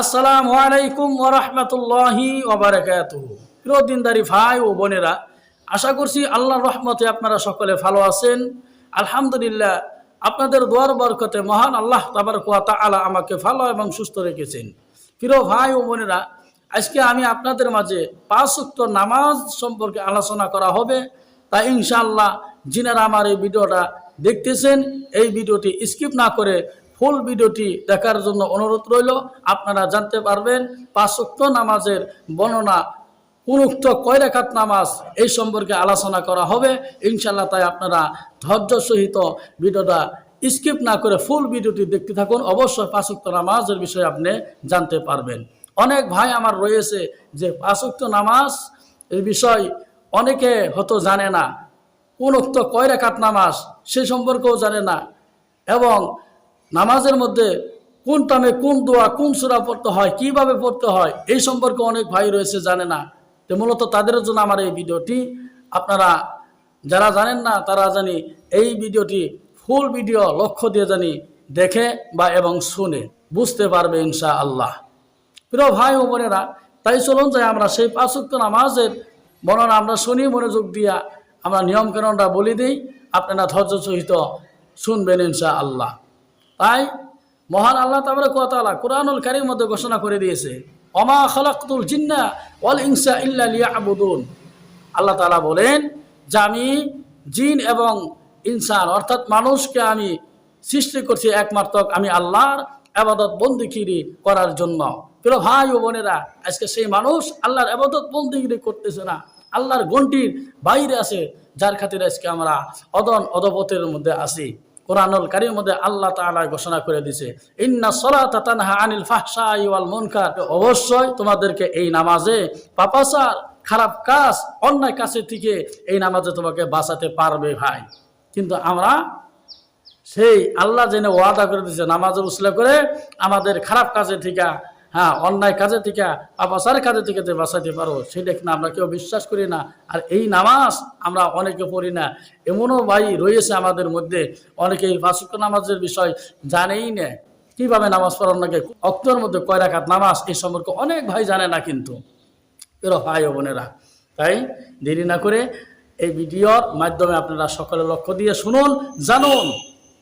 আসসালামু আলাইকুম ওরহমতুল্লাহি ওবরাকাতুহু প্রিয় দিনদারি ভাই ও বোনেরা, আশা করছি আল্লাহর রহমতে আপনারা সকলে ভালো আছেন। আলহামদুলিল্লাহ, আপনাদের দোয়ার বরকতে মহান আল্লাহ তাবার তাবারকুয়া তাআলা আমাকে ভালো এবং সুস্থ রেখেছেন। প্রিয় ভাই ও বোনেরা, আজকে আমি আপনাদের মাঝে পাঁচ উক্ত নামাজ সম্পর্কে আলোচনা করা হবে। তাই ইনশাআল্লাহ, যিনারা আমার এই ভিডিওটা দেখতেছেন, এই ভিডিওটি স্কিপ না করে ফুল ভিডিওটি দেখার জন্য অনুরোধ রইল। আপনারা জানতে পারবেন, পাঁচ উক্ত নামাজের বর্ণনা, কোন উক্ত কয় রেখাত নামাজ, এই সম্পর্কে আলোচনা করা হবে। ইনশাল্লাহ তাই আপনারা ধৈর্য সহিত ভিডিওটা স্কিপ না করে ফুল ভিডিওটি দেখতে থাকুন। অবশ্যই পাঁচক্ত নামাজের বিষয়ে আপনি জানতে পারবেন। অনেক ভাই আমার রয়েছে যে পাঁচক্ত নামাজ এই বিষয় অনেকে হয়তো জানে না। কোন উক্ত কয় রেখাত নামাজ সে সম্পর্কেও জানে না। এবং নামাজের মধ্যে কোন টামে কোন দোয়া, কোন সুরা পড়তে হয়, কীভাবে পড়তে হয়, এই সম্পর্কে অনেক ভাই রয়েছে, জানে না। তো মূলত তাদের জন্য আমার এই ভিডিওটি। আপনারা যারা জানেন না, তারা জানি এই ভিডিওটি ফুল ভিডিও লক্ষ্য দিয়ে জানি দেখে বা এবং শুনে। বুঝতে পারবে ইনশা আল্লাহ প্রিয় ভাই ও বোনেরা, তাই চলুন যে আমরা সেই পাঁচক্ত নামাজের বর্ণনা আমরা শুনি, মনোযোগ দিয়া আমরা নিয়মকানুনটা বলি দিই। আপনারা ধৈর্য সহিত শুনবেন ইনশা আল্লাহ তাই মহান আল্লাহ তাবরে কোয়াতালা কোরআনুল কারির মধ্যে ঘোষণা করে দিয়েছে অমা খলাকুল জিন্না ওয়াল ইনসা ইল্লা লিয়াবুদুন। আল্লাহ তাআলা বলেন, যে আমি জিন এবং ইনসান, অর্থাৎ মানুষকে আমি সৃষ্টি করছি একমাত্র আমি আল্লাহর আবাদত বন্দিগিরি করার জন্য। প্রিয় ভাই ও বোনেরা, আজকে সেই মানুষ আল্লাহর আবাদত বন্দিগিরি করতেছে না। আল্লাহর গণ্ডির বাইরে আছে, যার খাতিরে আজকে আমরা অদন অদপতের মধ্যে আছি। কোরআনুল কারির মধ্যে আল্লাহ তালা ঘোষণা করে দিছে ইন্না সলাত তানহা আনিল ফাহশাই ওয়াল মুনকার। অবশ্যই তোমাদেরকে এই নামাজে পাপাসার খারাপ কাজ, অন্যায় কাছে থেকে এই নামাজে তোমাকে বাঁচাতে পারবে ভাই। কিন্তু আমরা সেই আল্লাহ যেন ওয়াদা করে দিয়েছে নামাজে উসলে করে আমাদের খারাপ কাজে থেকে হ্যাঁ অন্যায় কাজে থেকে পাপাচার কাজে থেকে যে বাঁচাতে পারো সেটা কিনা আমরা কেউ বিশ্বাস করি না। আর এই নামাজ আমরা অনেকে পড়ি না। এমনও ভাই রয়েছে আমাদের মধ্যে, অনেকে এই পাঁচক নামাজের বিষয় জানেই না। কীভাবে নামাজ পড়ার নাকি? অক্তর মধ্যে কয় রাখাত নামাজ এই সম্পর্কে অনেক ভাই জানে না কিন্তু। এরা ভাই বোনেরা। তাই দেরি না করে এই ভিডিওর মাধ্যমে আপনারা সকলে লক্ষ্য দিয়ে শুনুন, জানুন।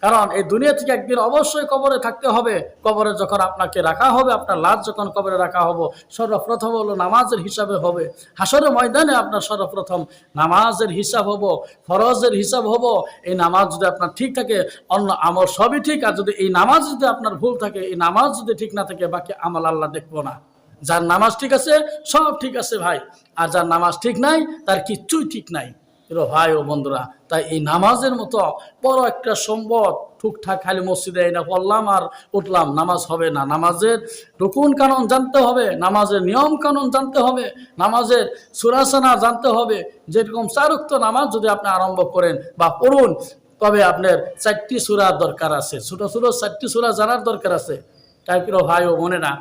কারণ এই দুনিয়া থেকে একদিন অবশ্যই কবরে থাকতে হবে। কবরে যখন আপনাকে রাখা হবে, আপনার লাশ যখন কবরে রাখা হবে, সর্বপ্রথম হলো নামাজের হিসাবে হবে। হাসরের ময়দানে আপনার সর্বপ্রথম নামাজের হিসাব হব, ফরজের হিসাব হব। এই নামাজ যদি আপনার ঠিক থাকে, অন্য আমল সবই ঠিক। আর যদি এই নামাজ যদি আপনার ভুল থাকে, এই নামাজ যদি ঠিক না থাকে, বাকি আমল আল্লাহ দেখব না। যার নামাজ ঠিক আছে, সব ঠিক আছে ভাই। আর যার নামাজ ঠিক নাই, তার কিচ্ছুই ঠিক নাই। প্রিয় ভাই ও বন্ধুরা, তাই এই নামাজের মতো বড় একটা সম্পদ ঠুকঠাক খালি মসজিদে না পড়লাম আর উঠলাম, নামাজ হবে না। নামাজের রুকুন কানুন জানতে হবে, নামাজের নিয়ম কানুন জানতে হবে, নামাজের সুরাসনা জানতে হবে। যেরকম চারুক্ত নামাজ যদি আপনি আরম্ভ করেন বা পড়ুন, তবে আপনার চারটি সুরার দরকার আছে। ছোট ছোট চারটি সুরা জানার দরকার আছে। তাই প্রিয় ভাই ও মনে না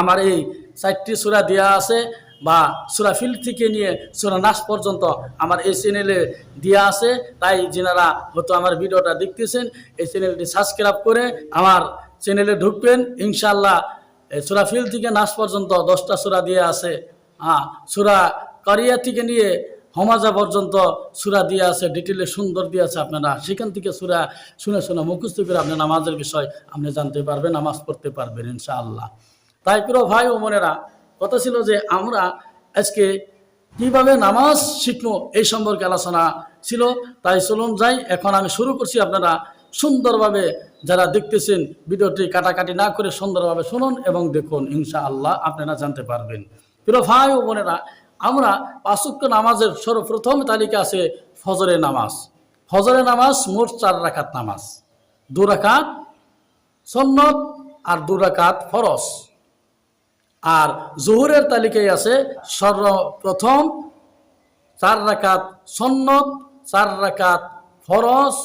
আমার এই চারটি সুরা দেওয়া আছে। বা সুরা ফিল থেকে নিয়ে সুরা নাস পর্যন্ত আমার এই চ্যানেলে দেওয়া আছে। তাই যেনারা হয়তো আমার ভিডিওটা দেখতেছেন, এই চ্যানেলটি সাবস্ক্রাইব করে আমার চ্যানেলে ঢুকবেন। ইনশাল্লাহ এই সুরা ফিল থেকে নাস পর্যন্ত দশটা সুরা দিয়ে আছে। হ্যাঁ সুরা কারিয়া থেকে নিয়ে হমাজা পর্যন্ত সুরা দিয়ে আছে। ডিটেলে সুন্দর দিয়ে আছে আপনারা। সেখান থেকে সুরা শুনে শুনে মুখস্থ করে আপনি নামাজের বিষয় আপনি জানতে পারবেন, নামাজ পড়তে পারবেন ইনশাআল্লাহ। তাই প্রিয় ভাই ও বোনেরা কথা ছিল যে আমরা আজকে কীভাবে নামাজ শিখব এই সম্পর্কে আলোচনা ছিল, তাই চলুন যাই। এখন আমি শুরু করছি। আপনারা সুন্দরভাবে যারা দেখতেছেন ভিডিওটি কাটাকাটি না করে সুন্দরভাবে শুনুন এবং দেখুন ইনশা আল্লাহ আপনারা জানতে পারবেন। প্রিয় ভাই ও বোনেরা, আমরা পাঁচক্য নামাজের সর্বপ্রথম তালিকা আছে ফজরের নামাজ। ফজরের নামাজ মোট চার রাখাত নামাজ। দু রাকাত সন্নত আর দু রাকাত ফরস আর জোহরের তালিকায় আছে সর্বপ্রথম চার রাকাত সন্নত চার রাকাত ফরস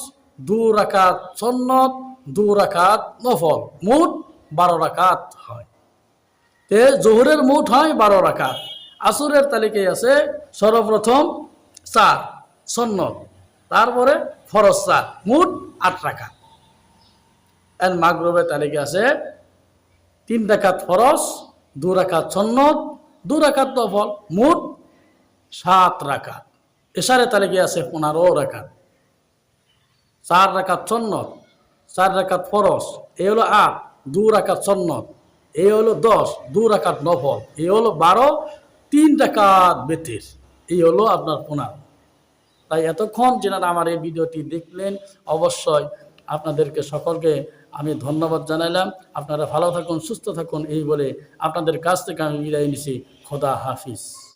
দু রাকাত সন্নত দু রাকাত নফল। মোট বারো রাকাত হয়। তে জোহরের মোট হয় বারো রাকাত। আসরের তালিকায় আছে সর্বপ্রথম চার সন্নত তারপরে ফরজ চার, মোট আট রাকাত। এর মাগরবের তালিকা আছে তিন রাকাত ফরস দু রাকাত সন্নত দু রাকাত নফল, মোট সাত রাকাত। এসারে তালে গিয়ে আছে পনেরো রাকাত। চার রাকাত সন্নত চার রাকাত ফরস এই হলো আট, দু রাকাত সন্নত এই হলো দশ, দু রাকাত নফল এই হলো বারো, তিন রাকাত বেতির, এই হলো আপনার পনেরো। তাই এতক্ষণ যেনারা আমার এই ভিডিওটি দেখলেন, অবশ্যই আপনাদেরকে সকলকে আমি ধন্যবাদ জানাইলাম। আপনারা ভালো থাকুন, সুস্থ থাকুন, এই বলে আপনাদের কাছ থেকে আমি বিদায় নিছি। খোদা হাফিজ।